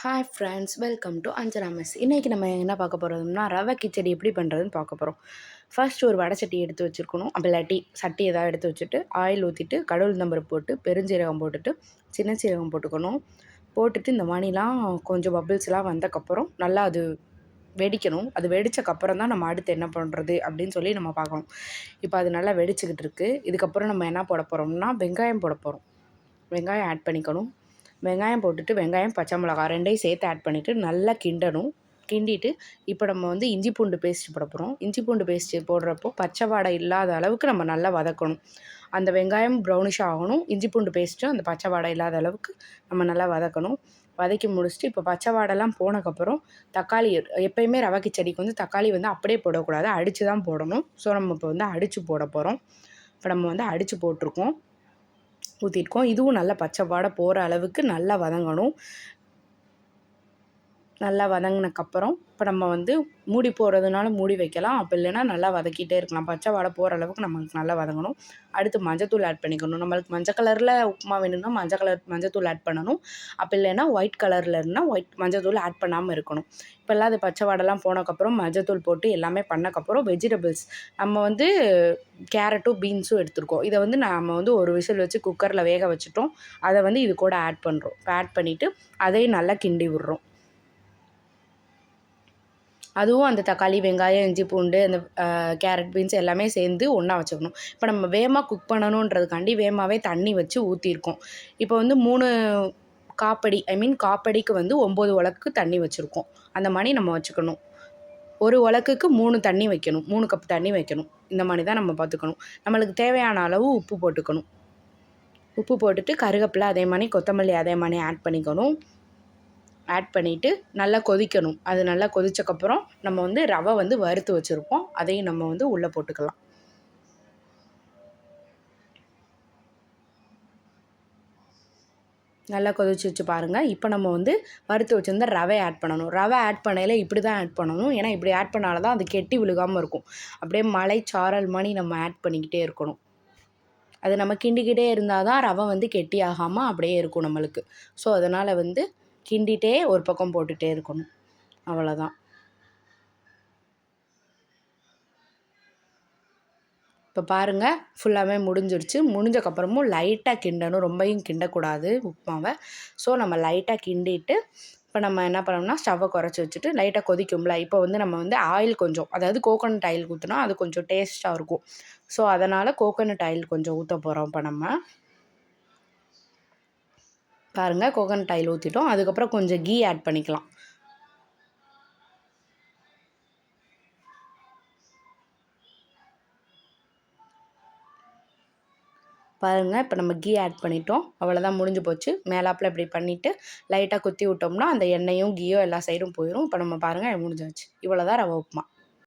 Hi friends welcome to Anjana mess இன்றைக்கி நம்ம என்ன பார்க்க போகிறோம்னா ரவை கிச்சடி எப்படி பண்ணுறதுன்னு பார்க்க போகிறோம் ஃபர்ஸ்ட் ஒரு வடை சட்டி எடுத்து வச்சுருக்கணும். அப்போ இல்லாட்டி சட்டி ஏதாவது எடுத்து வச்சுட்டு ஆயில் ஊற்றிட்டு கடவுள் நம்பர் போட்டு பெருஞ்சீரகம் போட்டுட்டு சின்ன சீரகம் போட்டுக்கணும். போட்டுட்டு இந்த மணிலாம் கொஞ்சம் பபிள்ஸ்லாம் வந்தக்கப்புறம் நல்லா அது வெடிக்கணும். அது வெடித்தக்கப்புறம் தான் நம்ம அடுத்து என்ன பண்ணுறது அப்படின்னு சொல்லி நம்ம பார்க்கணும். இப்போ அது நல்லா வெடிச்சுக்கிட்டு இருக்குது இதுக்கப்புறம் நம்ம என்ன போட போகிறோம்னா வெங்காயம் போட போகிறோம் வெங்காயம் ஆட் பண்ணிக்கணும். வெங்காயம் போட்டுட்டு வெங்காயம் பச்சை மிளகா ரெண்டையும் சேர்த்து ஆட் பண்ணிவிட்டு நல்லா கிண்டணும். கிண்டிட்டு இப்போ நம்ம வந்து இஞ்சி பூண்டு பேஸ்ட் போட போகிறோம் இஞ்சி பூண்டு பேஸ்ட்டு போடுறப்போ பச்சை வாடை இல்லாத அளவுக்கு நம்ம நல்லா வதக்கணும். அந்த வெங்காயம் ப்ரௌனிஷ் ஆகணும். இஞ்சி பூண்டு பேஸ்ட்டும் அந்த பச்சை வாடை இல்லாத அளவுக்கு நம்ம நல்லா வதக்கணும். வதக்கி முடிச்சுட்டு இப்போ பச்சை வாடெல்லாம் போனதுக்கப்புறம் தக்காளி எப்போயுமே ரவை கிச்சடிக்கு வந்து தக்காளி வந்து அப்படியே போடக்கூடாது. அடித்து தான் போடணும். ஸோ நம்ம இப்போ வந்து அடித்து போட போகிறோம் இப்போ நம்ம வந்து அடித்து போட்டிருக்கோம். ஊற்றிருக்கோம் இதுவும் நல்லா பச்சை வாடை போகிற அளவுக்கு நல்லா வதங்கணும். நல்லா வதங்கினக்கப்புறம் இப்போ நம்ம வந்து மூடி போடுறதுனால மூடி வைக்கலாம். அப்போ இல்லைன்னா நல்லா வதக்கிட்டே இருக்கலாம். பச்சை வடை போகிற அளவுக்கு நம்மளுக்கு நல்லா வதங்கணும். அடுத்து மஞ்சத்தூள் ஆட் பண்ணிக்கணும். நம்மளுக்கு மஞ்சள் கலரில் உப்புமா வேணும்னா மஞ்சள் கலர் மஞ்சத்தூள் ஆட் பண்ணணும். அப்போ இல்லைன்னா ஒயிட் கலரில் இருந்தால் ஒயிட் மஞ்சத்தூள் ஆட் பண்ணாமல் இருக்கணும். இப்போல்லாம் அது பச்சை வடைலாம் போனக்கப்புறம் மஞ்சத்தூள் போட்டு எல்லாமே பண்ணக்கப்புறம் வெஜிடபிள்ஸ் நம்ம வந்து கேரட்டும் பீன்ஸும் எடுத்துருக்கோம். இதை வந்து நம்ம வந்து ஒரு விசில் வச்சு குக்கரில் வேக வச்சுட்டோம். அதை வந்து இது கூட ஆட் பண்ணுறோம் ஆட் பண்ணிவிட்டு அதையும் நல்லா கிண்டி விடுறோம். அதுவும் அந்த தக்காளி வெங்காயம் இஞ்சி பூண்டு அந்த கேரட் பீன்ஸ் எல்லாமே சேர்ந்து ஒன்றா வச்சுக்கணும். இப்போ நம்ம வேகமாக குக் பண்ணணுன்றதுக்காண்டி வேகமாகவே தண்ணி வச்சு ஊற்றிருக்கோம் இப்போ வந்து மூணு காப்படி ஐ மீன் காப்படிக்கு வந்து ஒம்பது உலக்கு தண்ணி வச்சுருக்கோம். அந்த மாதிரி நம்ம வச்சுக்கணும். ஒரு உலக்குக்கு மூணு தண்ணி வைக்கணும். மூணு கப் தண்ணி வைக்கணும். இந்த மாதிரி தான் நம்ம பார்த்துக்கணும் நம்மளுக்கு தேவையான அளவு உப்பு போட்டுக்கணும். உப்பு போட்டுட்டு கருகப்பில் அதே மாதிரி கொத்தமல்லி அதே மாதிரி ஆட் பண்ணிக்கணும். ஆட் பண்ணிவிட்டு நல்லா கொதிக்கணும். அது நல்லா கொதிச்சக்கப்புறம் நம்ம வந்து ரவை வந்து வறுத்து வச்சுருப்போம். அதையும் நம்ம வந்து உள்ளே போட்டுக்கலாம். நல்லா கொதிச்சு வச்சு பாருங்கள் இப்போ நம்ம வந்து வறுத்து வச்சுருந்தா ரவை ஆட் பண்ணணும். ரவை ஆட் பண்ணையில் இப்படி தான் ஆட் பண்ணணும். ஏன்னா இப்படி ஆட் பண்ணால தான் அது கெட்டி விழுகாமல் இருக்கும். அப்படியே மலை சாரல் மணி நம்ம ஆட் பண்ணிக்கிட்டே இருக்கணும். அது நம்ம கிண்டிக்கிட்டே இருந்தால் தான் ரவை வந்து கெட்டி ஆகாமல் அப்படியே இருக்கும் நம்மளுக்கு. ஸோ அதனால் வந்து கிண்டிகிட்டே ஒரு பக்கம் போட்டுகிட்டே இருக்கணும். அவ்வளோதான் இப்போ பாருங்கள் ஃபுல்லாகவே முடிஞ்சிருச்சு. முடிஞ்சக்கப்புறமும் லைட்டாக கிண்டணும். ரொம்பையும் கிண்டக்கூடாது உப்புமாவை. ஸோ நம்ம லைட்டாக கிண்டிட்டு இப்போ நம்ம என்ன பண்ணோம்னா ஸ்டவ்வை குறைச்சி வச்சுட்டு லைட்டாக கொதிக்கும்ல இப்போ வந்து நம்ம வந்து ஆயில் கொஞ்சம் அதாவது கோகோனட் ஆயில் ஊற்றினா அது கொஞ்சம் டேஸ்ட்டாக இருக்கும். ஸோ அதனால் கோகோனட் ஆயில் கொஞ்சம் ஊற்ற போகிறோம் இப்போ நம்ம. பாருங்கள் கோகனட் ஆயில் ஊற்றிட்டோம் அதுக்கப்புறம் கொஞ்சம் கீ ஆட் பண்ணிக்கலாம். பாருங்கள் இப்போ நம்ம கீ ஆட் பண்ணிட்டோம். அவ்வளோதான் முடிஞ்சு போச்சு. மேலாப்பில் இப்படி பண்ணிவிட்டு லைட்டாக குத்தி விட்டோம்னா அந்த எண்ணெயும் கீயோ எல்லா சைடும் போயிடும் இப்போ நம்ம பாருங்கள் முடிஞ்சாச்சு. இவ்வளோதான் ரவை உப்புமா.